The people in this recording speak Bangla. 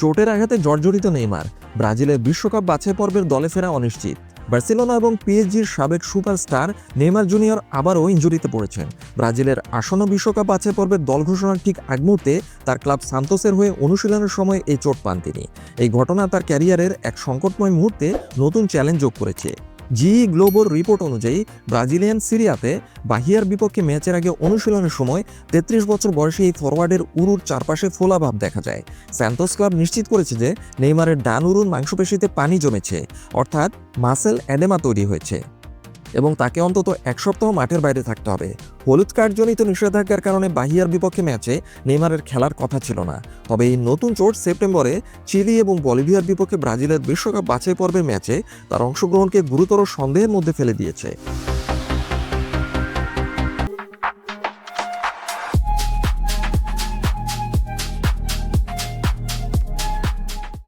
চোটের আঘাতে জর্জরিত নেইমার। ব্রাজিলের বিশ্বকাপ বাছাই পর্বের দলে ফেরা অনিশ্চিত। বার্সেলোনা এবং পিএসজির সাবেক সুপারস্টার নেইমার জুনিয়র আবারও ইঞ্জুরিতে পড়েছেন। ব্রাজিলের আসন্ন বিশ্বকাপ বাছাই পর্বের দল ঘোষণার ঠিক আগ মুহূর্তে তার ক্লাব সান্তোসের হয়ে অনুশীলনের সময় এই চোট পান তিনি। এই ঘটনা তার ক্যারিয়ারের এক সংকটময় মুহূর্তে নতুন চ্যালেঞ্জ যোগ করেছে। জি গ্লোবোর রিপোর্ট অনুযায়ী ব্রাজিলিয়ান সিরিয়াতে বাহিয়ার বিপক্ষে ম্যাচের আগে অনুশীলনের সময় তেত্রিশ বছর বয়সী এই ফরওয়ার্ডের উরুর চারপাশে ফোলাভাব দেখা যায়। স্যান্তোস ক্লাব নিশ্চিত করেছে যে নেইমারের ডান উরুর মাংসপেশিতে পানি জমেছে, অর্থাৎ মাসেল অ্যাডেমা তৈরি হয়েছে। এবং তাকে অন্তত এক সপ্তাহ মাঠের বাইরে থাকতে হবে। হলুদ কার্ডজনিত নিষেধাজ্ঞার কারণে বাহিয়ার বিপক্ষে ম্যাচে নেইমারের খেলার কথা ছিল না। তবে এই নতুন চোট সেপ্টেম্বরে চিলি এবং বলিভিয়ার বিপক্ষে ব্রাজিলের বিশ্বকাপ বাছাই পর্বের ম্যাচে তার অংশগ্রহণকে গুরুতর সন্দেহের মধ্যে ফেলে দিয়েছে।